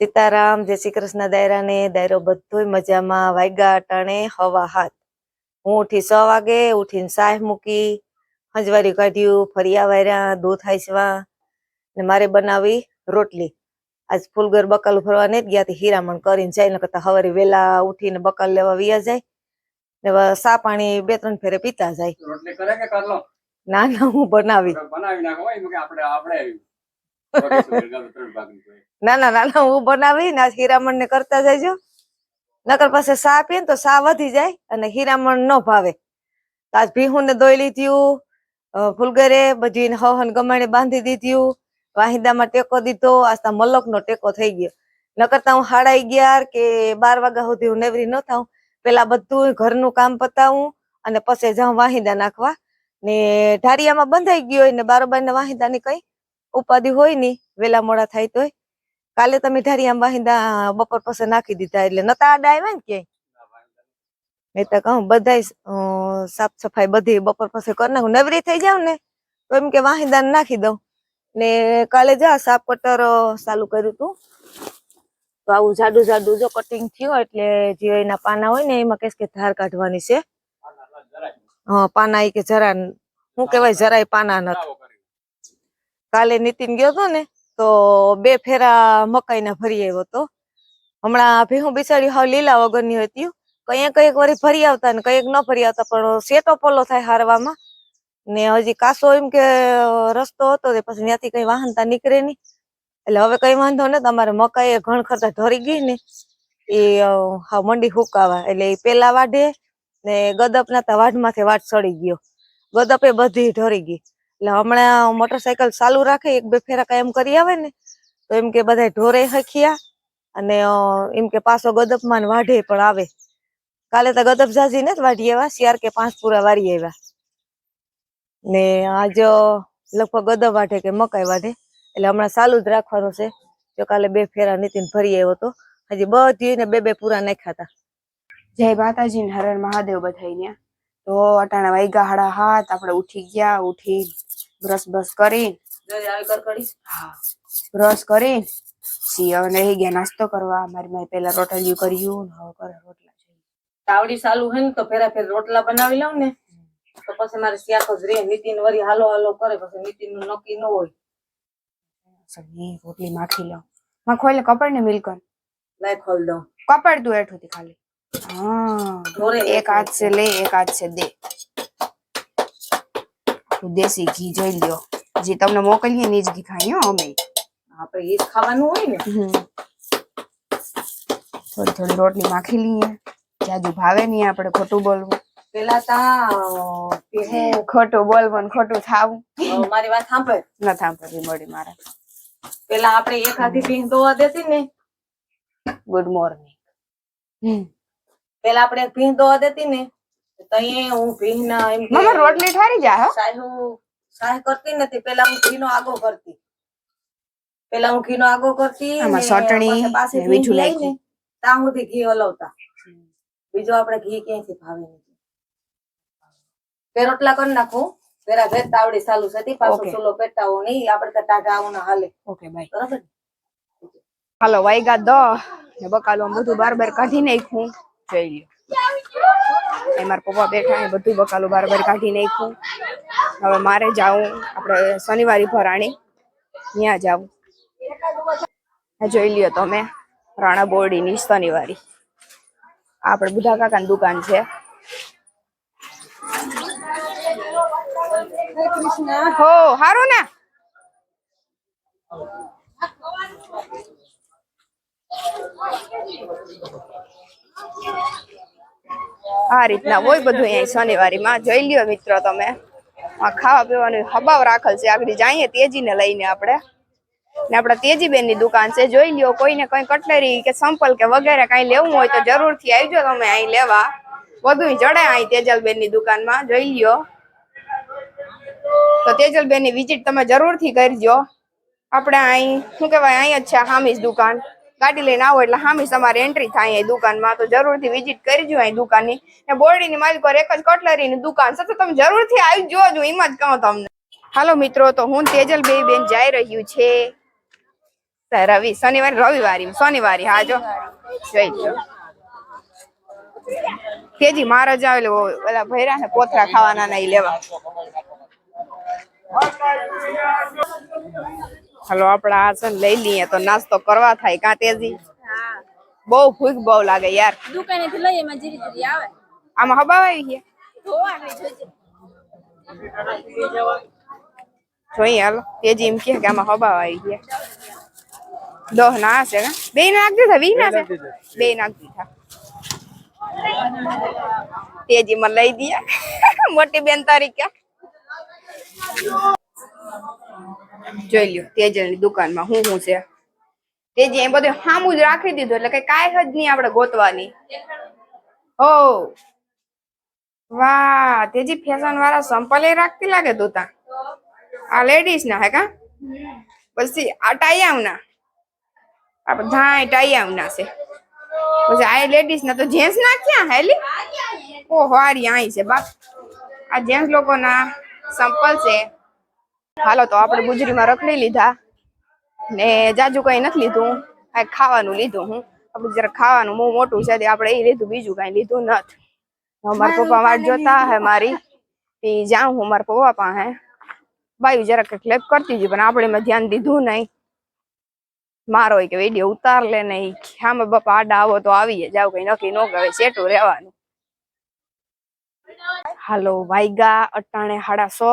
સીતારામ જય શ્રી કૃષ્ણ દાયરાને દાયરો બધોય મજામાં વાગ્યા અટાણે હવા હાથ. હું ઉઠી સ વાગે ઉઠીને સાહ મૂકી હંજવારી કાઢ્યું ફરિયા વાર્યા દૂધ હાંસવા ને મારે બનાવી રોટલી. આજ ફૂલગર બકલ ફરવા નહીં ગયા હીરામણ કરીને જાય ને કરતા હવારે વેલા ઉઠીને બકાલ લેવા વિયા જાય ને સા પાણી બે ત્રણ ફેરે પીતા જાય. ના ના હું બનાવી. બનાવી નાખો આપણે આપણે ના ના ના ના, હું બનાવી ને હીરામણ ને કરતા જજો નકર પાસે સા પીએ ને તો સા વધી જાય અને હીરામણ ન ભાવે. આજ ભીહું ને દોઈ લીધું અ, ફૂલગરે બધી હવન ગમાણે બાંધી દીધું વાહિદામાં ટેકો દીધો આસ્તા મલક નો ટેકો થઈ ગયો. નકર તો હું સાડા અગિયાર કે બાર વાગ્યા સુધી હું નેવરી ન થાઉં. પેલા બધું ઘરનું કામ પતાવું અને પછી જાઉં વાહિદા નાખવા. ને ઢારિયામાં બંધાઈ ગયો ને બારોબાર ને વાહિદાની કઈ ઉપાધિ હોય નહીં વેલા મોડા થાય તોય. કાલે તમે ઢારિયામાં વાહિંદા બપોર પાસે નાખી દીધા એટલે નતા આડા આવ્યા ને ક્યાંય? મેં તો કહું બધાય સાફ સફાઈ બધી બપોર પાસે કરી નાખું. નવરી થઈ જાવ ને તો એમ કે વાહિંદા નાખી દઉં. ને કાલે જા સાફ કટર ચાલુ કર્યું તું. તો આવું જાડું જાડું જો કટિંગ થયું એટલે જે એના પાના હોય ને એમાં કેસ કે ધાર કાઢવાની છે. હા પાના એ કે જરા હું કહેવાય જરાય પાના નથી. કાલે નીતિન ગયો હતો ને, તો બે ફેરા મકાઈના ભરી આવ્યો હતો. હમણાં ભીહું બિચારી હાવ લીલા વગરની હતી કંઈક કંઈક વળી ભરી આવતા ને કંઈક ન ભરી આવતા, પણ સેટો પોલો થાય હારવામાં. ને હજી કાસો એમ કે રસ્તો હતો તે પછી ત્યાંથી કઈ વાહનતા નીકળે નહીં એટલે હવે કઈ વાંધો ને તમારે મકાઈ ઘણ ખરતા ઢરી ગઈ ને, એ હા મંડી હુકાવા. એટલે એ પેલા વાઢે ને ગદપ ના તા વાઢમાંથી વાટ સડી ગયો. ગદપ બધી ઢરી ગઈ. એટલે હમણાં મોટરસાયકલ ચાલુ રાખે, એક બે ફેરા કાયમ કરી આવે ને, તો એમ કે બધા ઢોરે હખિયા અને એમ કે પાછો ગદપમાં વાઢે પણ આવે. કાલે તો ગદપ જાજી ને વાઢી આવ્યા શિયાર કે પાંચ પૂરા વારી આવ્યા. ને આજ લગભગ ગદપ વાઢે કે મકાઈ વાઢે, એટલે હમણાં ચાલુ જ રાખવાનું છે. જો કાલે બે ફેરા નીતિન ફરી આવ્યો તો, હજી બધી ને બે બે પૂરા નાખ્યા હતા જય માતાજી હરણ મહાદેવ બધાઈને તો અટાણા વાઈગા હાડા હાથ આપણે ઉઠી ગયા ઉઠી બ્રશ બ્રશ કરી. હા બ્રશ કરી. સિયો હવે ગયા નાસ્તો કરવા. મારી મેં પેલા રોટલિયું કર્યું હવે કરે રોટલા. તાવડી ચાલુ હોય ને તો ફેરા ફેર રોટલા બનાવી લઉં ને તો પછી મારે શાક જ રે નીતિન વરી હાલો હાલો કરે પછી નીતિનનું નક્કી ન હોય. રોટલી માખી લઉં. માં ખોલે કપડ ને મિલકન? લાઈ ખોલ દઉં. કપડ તું એઠું ખાલી. હા એક હાથ છે લે એક હાથ છે દે. દેશી ઘી જોઈ લ્યો. જે તમને મોકલીએ ને એ જ ઘી ખાઈ અમે. આપણે એ જ ખાવાનું હોય ને. થોડી થોડી રોટલી માખી લઈએ. જાજુ ભાવે નહીં આપણે ખોટું બોલવું. પેલા તા ખોટું બોલવું ને ખોટું થાવું. મારી વાત સાંભળે. ન સાંભળવી મળી મારે. પેલા આપણે એક હાથી ધોવા દેતી ને. ગુડ મોર્નિંગ પેલા આપણે એક ધોવા દેતી ને. તો અહીંયા હું ભીહ ના એમ કે રોટલી ઠારી જા સાહુ સાહ કરતી નથી પેલા હું ઘીનો આગો કરતી. પેલા હું ઘીનો આગો કરતી આમાં ને પાસે ને લઈને ત્યાં સુધી ઘી હલવતા. બીજું આપણે ઘી ક્યાંથી ભાવે નથી બે રોટલા કરી નાખું. પેલા ભેજ તાવડી ચાલુ સતી તી પાછો ચૂલો પેટાવો નહીં આપણે તો ટાઢા આવું ના હાલે. Okay bye. બરાબર? હાલો વાયગા દ ને બકાલો બધું બાર બાર કાઢી નાખું જોઈ લ્યો. એ મારા પપ્પા બેઠા, એ બધું બકાલું બાર બાર કાઢી નાખ્યું. હવે મારે જાવું, આપણે શનિવારી ભરાણી ત્યાં જાવું. જોઈ લ્યો તમે, રાણા બોરડીની શનિવારી. આપણે બુધા કાકાની દુકાન છે. હો, હારું ને? આ રીતના હોય બધું અહીંયા શનિવારીમાં. જોઈ લ્યો મિત્રો તમે. આ ખાવા પીવાનું હબાવ રાખેલ છે. આગળ જઈએ તેજીને લઈને આપણે. ને આપણા તેજીબેનની દુકાન છે. જોઈ લ્યો, કોઈને કઈ કટલેરી કે સંપલ કે વગેરે કઈ લેવું હોય તો જરૂરથી આવજો તમે અહીં લેવા. બધું જડે અહીં તેજલબેનની દુકાનમાં. જોઈ લ્યો. તો તેજલબેનની વિઝિટ તમે જરૂરથી કરજો. આપણે અહીં, શું કહેવાય અહીં જ છે હામીસ દુકાન. ગાડી લઈને આવો એટલે હામીસ તમારે એન્ટ્રી થાય અહીં દુકાનમાં. તો જરૂરથી વિઝિટ કરજો અહીં દુકાનની. ને બોરડીની માલિકો એક જ કટલરીની દુકાન છે, તો તમે જરૂરથી આવી જોજો એમ જ કહું તમને. હાલો મિત્રો, તો હું તેજલ બે બેન જઈ રહ્યું છે. રવિ, શનિવાર, રવિવારી, શનિવારી, હા, જો. જઈ જો તેજી મારો જ આવેલો, ઓલા ભૈરા ને પોથરા ખાવાના નહીં લેવા. હાલો આપડા આ છે ને લઈ લઈએ તો નાસ્તો કરવા થાય કાં તેજી બહુ ભૂખ બહુ લાગે યાર. દુકાનેથી લઈ એમાં જીરી જીરી આવે. આમાં હબાવ આવી ગયા ધોવા આવી જોજે જોઈએ હાલો. તેજી એમ કે કે આમાં હબાવ આવી ગયા દોહ ના? છે કા બે નાખ દીધા વી ના છે બે નાખ દીધા. તેજી માં લઈ દે મોટી બેન તરીકે જોઈ લ્યો તેજલની દુકાનમાં હું શું છે. તેજી એ બધું સામું જ રાખી દીધું, એટલે કઈ કાંઈ જ નહીં આપણે ગોતવાની. ઓ, વાહ, તેજી ફેશન વાળા સંપલ રાખતી લાગે તું તા આ લેડીઝ ના હે કા? પછી આ ટાઈયામ ના. આ બધા ટાઈયામ ના છે. પછી આ લેડીઝ ના તો જેન્ટ્સ ના ક્યાં હેલી ઓ હારી આઈ છે, બાપ. આ જેન્ટ્સ લોકો ના સંપલ છે. હાલો તો આપણે ગુજરીમાં રખડી લીધા. ને જાજુ કઈ નથી લીધું. કઈ ખાવાનું લીધું હું. આપણે જરા ખાવાનું બહુ મોટું છે આપણે એ લીધું બીજું કઈ લીધું નથી. મારા પપ્પા વાટ જોતા હે મારી. એ જાઉં હું મારા પપ્પા પાસે. બાયું જરાક ક્લેપ કરતી હતી પણ આપણે એમાં ધ્યાન દીધું નહીં. મારો હોય કે વીડિયો ઉતાર લે નહીં સામે બાપા આડા આવો તો આવીએ જાવ કઈ નક્કી ન કહેવાય સેટું રહેવાનું. હાલો વાઈગા અટાણે હાડા સો.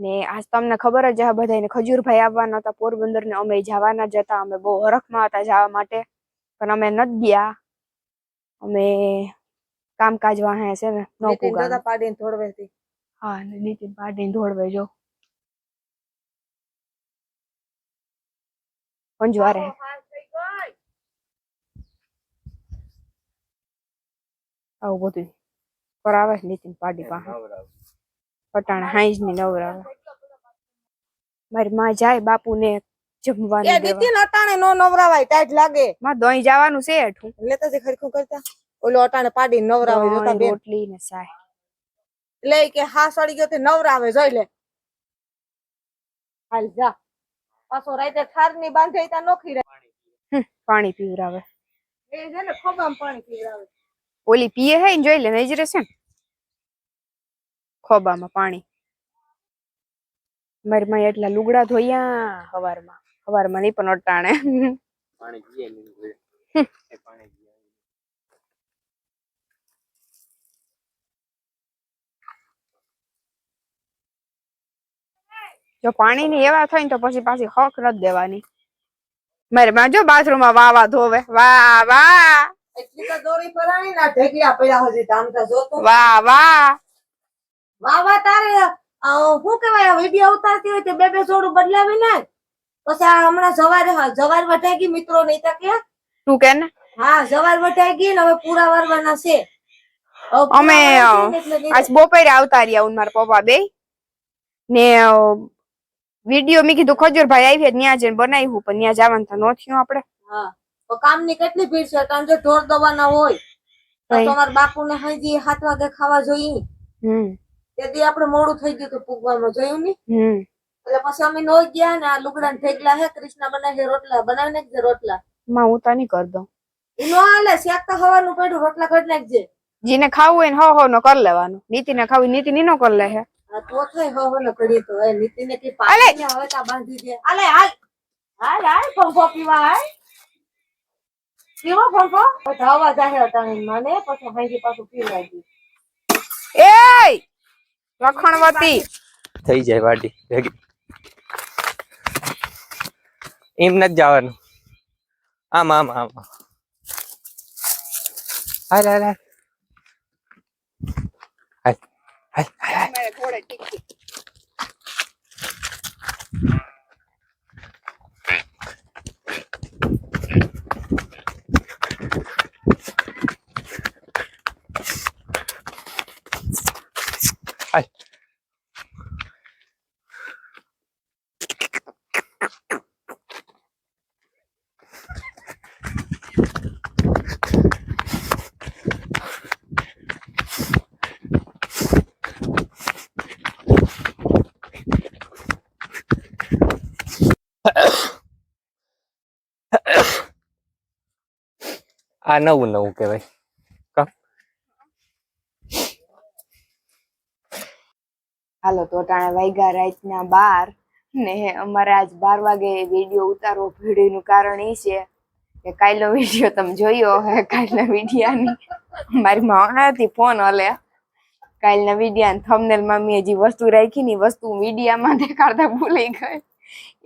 ને આજ તમને ખબર જ આ બધાને ખજૂરભાઈ આવવાના હતા પોરબંદર ને અમે જવાના જ હતા અમે બહુ હરખમાં હતા જવા માટે પણ અમે નથી ગયા. અમે કામકાજ વાહે છે ને ન ગામ દાદા પાડીને થોડવેથી હા ને નીતિન પાડીને ધોળવે જો. અંજવારે આવું બધું કરાવે નીતિન પાડી પાસે પટાણ હાઈજની નવરાવે. મારી માં જાય બાપુ ને એ જમવાનું દેવા અટાણે નો નવરાવાય ટાઈટ લાગે. માં દોઈ જવાનું છે હેઠું. લેતા જે ખરખું કરતા. ઓલો અટાણે પાડીને નવરાવે જોતા બેન. રોટલી ને સાય એટલે કે હા સડી ગયો તે નવરાવે જોઈ લે. હાલ જા. પાછો રાતે થારની બાંધે ત્યાં નોખી રહે પાણી પીવરાવે. એ છે ને ખોબામાં પાણી પીવરાવે. ઓલી પીએ હે ને જોઈ લે નહીં જ રહેશે ને. ખોબામાં પાણી. મારી માં એટલા લુગડા ધોયા હવારમાં. હવારમાં નહીં પણ અટાણે. પાણી જો પાણી ની એવા થાય ને તો પછી પાછી હક નથી દેવાની. મારે માં જો બાથરૂમમાં વાવા ધોવે. વાહ વાહ. એટલી તો દોરી પરાણી ના ઢેકિયા પડ્યા હજી તામ તો જોતો. વાહ વાહ. વાહ તારે શું કહેવાય વીડિયો ઉતારતી હોય તે બે બે જોડું બદલાવી ને. પછી આ હમણાં જવાર જવાર વટાઈ ગઈ મિત્રો નહીં તકે કે. તું કે ને? હા જવાર વટાઈ ગઈ ને હવે પૂરા વારવાના છે. અમે, ને આજ બપોરે આવતા રહ્યા હું ને મારા પપ્પા બે. ને વીડિયો મેં કીધું ખજૂરભાઈ આવી ત્યાં જઈને બનાવ્યું પણ ત્યાં જવાનું તો ન થયું આપણે હા તો કામની કેટલી ભીડ છે? કારણ જો ઢોર દવાના હોય તો તમાર તમારા બાપુને હજી સાત વાગે ખાવા જોઈએ. હમ. તેથી આપણે મોડું થઈ ગયું હતું પૂગવામાં જોયું નહીં? એટલે પછી અમે નો ગયા ને આ લુગડા થેગલા હે કૃષ્ણ બનાવી રોટલા બનાવી નાખજે રોટલા. માં હું તો નહીં કર દઉં. નો હાલે શાક તો હવાનું પડ્યું રોટલા કરી નાખજે. જેને ખાવું હોય ને હો હો નો કરી લેવાનું. નીતિ ને ખાવું નીતિ ની નો કરી લે હે. તો થઈ હો હો કરી તો. એ નીતિને ને અલે! પાછી હવે તા બાંધી દે. અલે હાલ. હાલ હાલ પંખો પીવા હાલ. પીવો પંખો હવા જાહે અટાણી મને પછી હાંજી પાછું પીવડાવી એ લખણવતી થઈ જાય વાડી ભેગી. એમ નથી જવાનું. આમ આમ આમ. હાલ હાલ હાલ. હાલ હાલ હાલ. Ai. આ નવું નવું કહેવાય હાલો, તો ટાણે વાગ્યા રાતના બાર ને અમારે આજ બાર વાગે વીડિયો ઉતારવો ભીડીનું કારણ એ છે કે કાલનો વીડિયો તમે જોયો હે, કાલના વિડીયાની. મારી માણાથી ફોન હલે. કાલના વિડીયા થમનેલ મમ્મી જે વસ્તુ રાખી ની વસ્તુ મીડિયામાં દેખાડતા ભૂલી ગઈ.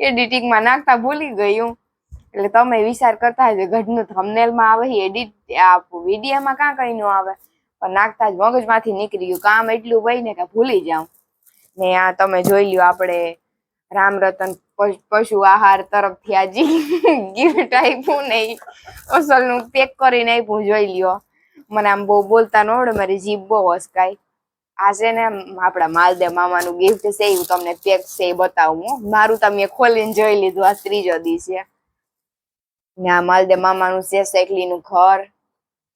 એડિટિંગમાં નાખતા ભૂલી ગયું એટલે તમે વિચાર કરતા હજો ઘરનું થમનેલમાં આવે એડિટ આ વિડીયામાં કાં કઈ નું આવે. પણ નાખતા જ મગજમાંથી નીકળી ગયું. કામ એટલું હોય ને કે ભૂલી જાઉં. ને આ તમે જોઈ લ્યો આપણે રામ રતન પશુ આહાર તરફથી આ ગિફ્ટ આપ્યું ને ઈ અસલનું પેક કરીને આપ્યું જોઈ લ્યો. મને આમ બહુ બોલતા ન આવડે, મારી જીભ બહુ હસકાય આ છે ને આપણા માલદેવ મામાનું ગિફ્ટ છે એ હું તમને પેક છે એ બતાવું. મારું તમે ખોલીને જોઈ લીધું, આ ત્રીજો દી છે. ને આ માલદેવ મામાનું છે સાયકલીનું ઘર.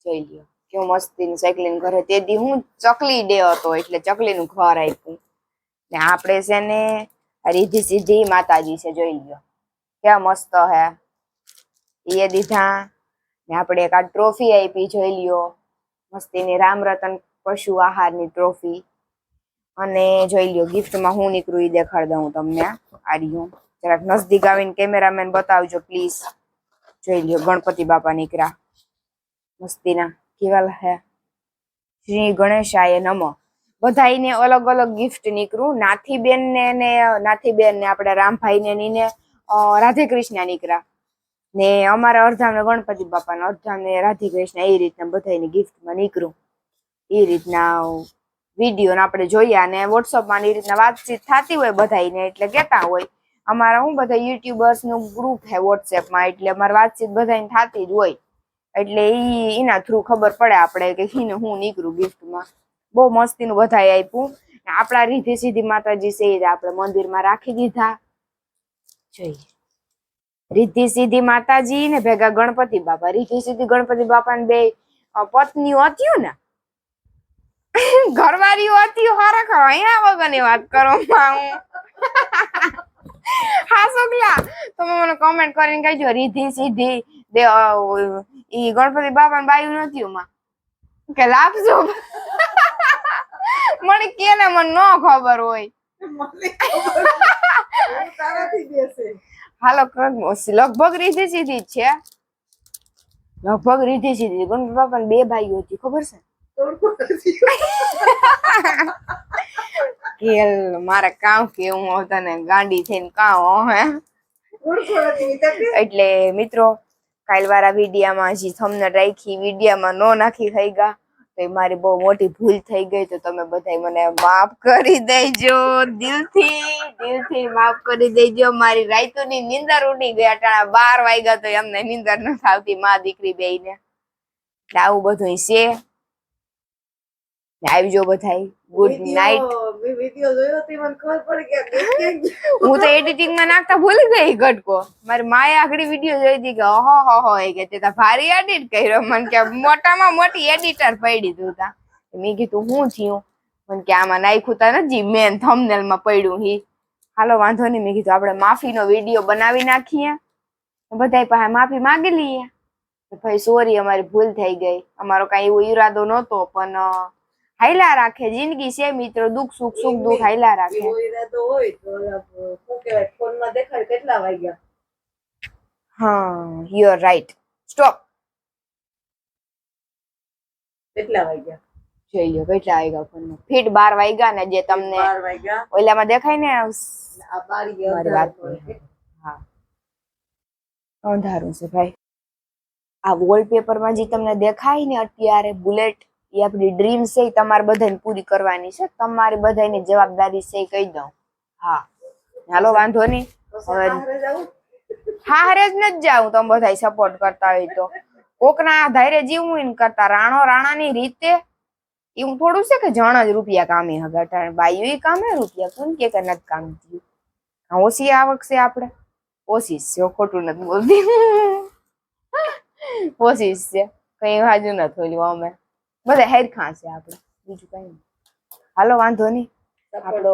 જોઈ લ્યો, કેવું મસ્તીનું સાયકલીનું ઘર. તે દી હું ચકલી ડે હતો, એટલે ચકલીનું ઘર આપ્યું ને આપણે છે ને રીધી સીધી માતાજી છે, જોઈ લ્યો. ક્યાં મસ્ત હે. એ દીધા. ને આપણે એક આ ટ્રોફી આપી, જોઈ લ્યો. મસ્તીની રામ રતન પશુ આહારની ટ્રોફી અને જોઈ લ્યો ગિફ્ટમાં હું નીકળું એ દેખાડ દઉં તમને આ રહ્યું જરાક નજદીક આવીને કેમેરામેન બતાવજો પ્લીઝ જોઈ લ્યો, ગણપતિ બાપા નીકળ્યા. મસ્તીના, કેવા હે. શ્રી ગણેશાય નમઃ. બધાઈને અલગ અલગ ગિફ્ટ નીકળું. નાથીબેન ને ને નાથીબેન ને આપણા રામભાઈ ને નીને રાધે કૃષ્ણ નીકળ્યા. ને અમારા અડધામને ગણપતિ બાપા ને અડધામને રાધે કૃષ્ણ એ રીતના બધાને ગિફ્ટમાં નીકળું એ રીતના વીડિયો ને આપણે જોયા અને વોટ્સઅપમાં એ રીતના વાતચીત થતી હોય બધાને એટલે કહેતા હોય. અમારા હું બધા યુટ્યુબર્સનું ગ્રુપ છે વોટ્સએપમાં એટલે અમારી વાતચીત બધાને થતી જ હોય. એટલે એના થ્રુ ખબર પડે આપણે કે હું નીકળું ગિફ્ટમાં બહુ મસ્તીનું બધાએ આપ્યું. આપણા રીધી સીધી માતાજી છે એ આપણે મંદિરમાં રાખી દીધા. જોઈએ. રીધી સીધી માતાજી ને ભેગા ગણપતિ બાપા. રીધી સીધી ગણપતિ બાપા ને બે પત્નીઓ હતી ને. ઘરવાળીઓ હતી હરખ અહીંયા વગરની વાત કરો માં હું. હા સોગલા. તમે મને કોમેન્ટ કરીને કહેજો રીધી સીધી દે ઈ ગણપતિ બાપા ને બાયું નથી માં. કે લાપજો મને કે ને મને ન ખબર હોય. હાલો લગભગ રીધી સીધી છે. લગભગ રીધી સીધી. ગણપતિ બાપા બે ભાઈઓ હતી ખબર છે? કેલ મારે કામ કેવું હું તને? ગાંડી થઈને કા હે એટલે મિત્રો કાલવાળા વિડીયામાં હજી થમને રાખી વિડીયામાં નો નાખી થઈ ગયા મારી બહુ મોટી ભૂલ થઈ ગઈ તો તમે બધા મને માફ કરી દેજો, દિલથી દિલથી માફ કરી દેજો. મારી રાયતુની નીંદર ઉડી ગઈ અટાણા બાર વાગ્યા તો એમને નીંદર ન આવતી મા દીકરી બેયને. આવું બધું છે. આવજો બધાય. ગુડ નાઈટ વીડિયો જોયો તે મને ખબર પડી કે હું તો એડિટિંગમાં નાખતા ભૂલી ગઈ ઘટકો. મારી માએ આગળ વીડિયો જોઈ હતી કે ઓહો હો હો એ કે તે તા ભારી એડિટ કર્યો. મને કે મોટામાં મોટી એડિટર પડી તું તા. મેં કીધું હું થયું? મને કે આમાં નાખ્યું તા નથી. મેન થંબનેલમાં પડ્યું હી. હાલો વાંધો નહીં. મેં કીધું આપણે માફીનો વીડિયો બનાવી નાખીએ. બધાય પાસે માફી માંગી લઈએ. ભાઈ સોરી અમારી ભૂલ થઈ ગઈ. અમારો કઈ એવો ઈરાદો નહોતો પણ અ, હાયલા રાખે જિંદગી છે મિત્રો દુઃખ સુખ સુખ દુઃખ હાયલા રાખે. ઈરાદો હોય તો શું કહેવાય ફોનમાં દેખાય કેટલા વાગ્યા? હા યુ આર રાઈટ સ્ટોપ કેટલા વાગ્યા? જોઈ લો કેટલા વાગ્યા ફોનમાં? ફીટ બાર વાગ્યા ને જે તમને બાર વાગ્યા? ઓલામાં દેખાય ને આ બારી મારી વાત નહીં. હા. અંધારું છે ભાઈ. આ વોલપેપરમાં જે તમને દેખાય ને અત્યારે બુલેટ એ આપણી ડ્રીમ છે એ તમારે બધાને પૂરી કરવાની છે. તમારી બધાની જવાબદારી છે એ કહી દઉં. હા. હાલો વાંધો નહીં. હા હારે જ નથી જાવ તમે બધા સપોર્ટ કરતા હોય તો. કોકના આધારે જીવવું ને કરતા. રાણો રાણાની રીતે એવું થોડું છે કે જણ જ રૂપિયા કામે હગાટાણ. બાયું ય કામે રૂપિયા કોણ કે કે નથી કામ થયું? ઓછી આવક છે આપણે ઓછી છે ખોટું નથી બોલતી. ઓછી છે. કઈ હાજુ નથી બોલ્યું અમે. બધા હેરખા છે આપણે બીજું કઈ નહીં. હાલો વાંધો નહીં. આપણો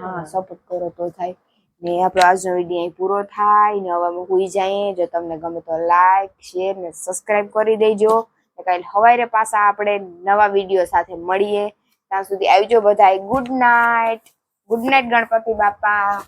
હા સપોર્ટ કરો તો થાય. ને આપણો આજનો વીડિયો અહીં પૂરો થાય ને હવે અમે હોઈ જઈએ જો તમને ગમે તો લાઈક શેર ને સબસ્ક્રાઇબ કરી દેજો. ને કાલે સવારે પાછા આપણે નવા વીડિયો સાથે મળીએ. ત્યાં સુધી આવજો બધા good night good night Ganpati Bappa.